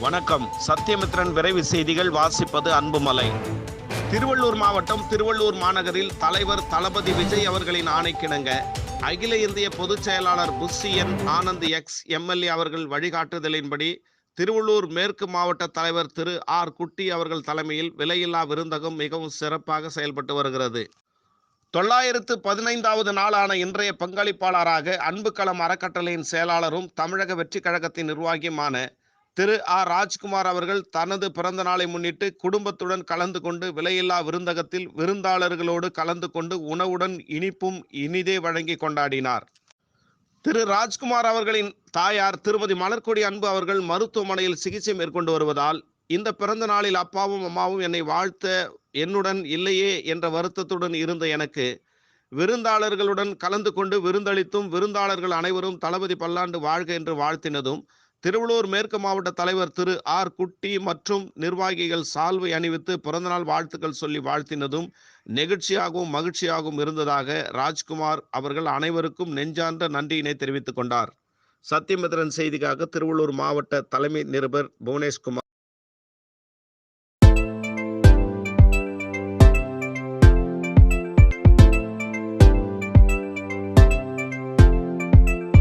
வணக்கம். சத்தியமித்ரன் விரைவு செய்திகள் வாசிப்பது அன்புமலை. திருவள்ளூர் மாவட்டம் திருவள்ளூர் மாநகரில் தலைவர் தளபதி விஜய் அவர்களின் ஆணைக்கிணங்க. அகில இந்திய பொதுச் செயலாளர் என் ஆனந்த் எக்ஸ் எம்எல்ஏ அவர்கள் வழிகாட்டுதலின்படி திருவள்ளூர் மேற்கு மாவட்ட தலைவர் திரு ஆர் குட்டி அவர்கள் தலைமையில் விலையில்லா விருந்தகம் மிகவும் சிறப்பாக செயல்பட்டு வருகிறது. தொள்ளாயிரத்து பதினைந்தாவது நாளான இன்றைய பங்களிப்பாளராக அன்புக்களம் அறக்கட்டளையின் செயலாளரும் தமிழக வெற்றி கழகத்தின் நிர்வாகியுமான திரு ஆர் ராஜ்குமார் அவர்கள் தனது பிறந்த நாளை முன்னிட்டு குடும்பத்துடன் கலந்து கொண்டு விலையில்லா விருந்தகத்தில் விருந்தாளர்களோடு கலந்து கொண்டு உணவுடன் இனிப்பும் இனிதே வழங்கி கொண்டாடினார். திரு. ராஜ்குமார் அவர்களின் தாயார் திருமதி மலர்கொடி அன்பு அவர்கள் மருத்துவமனையில் சிகிச்சை மேற்கொண்டு வருவதால் இந்த பிறந்த நாளில் அப்பாவும் அம்மாவும் என்னை வாழ்த்த என்னுடன் இல்லையே என்ற வருத்தத்துடன் இருந்த எனக்கு விருந்தாளர்களுடன் கலந்து கொண்டு விருந்தளித்தும் விருந்தாளர்கள் அனைவரும் தளபதி பல்லாண்டு வாழ்க என்று வாழ்த்தினதும் திருவள்ளூர் மேற்கு மாவட்ட தலைவர் திரு. ஆர். குட்டி மற்றும் நிர்வாகிகள் சால்வை அணிவித்து பிறந்தநாள் வாழ்த்துக்கள் சொல்லி வாழ்த்தினதும் நெகிழ்ச்சியாகவும் மகிழ்ச்சியாகவும் இருந்ததாக ராஜ்குமார் அவர்கள் அனைவருக்கும் நெஞ்சார்ந்த நன்றியினை தெரிவித்துக் கொண்டார். சத்தியமித்ரன் செய்திக்காக திருவள்ளூர் மாவட்ட தலைமை நிருபர் புவனேஷ்குமார்.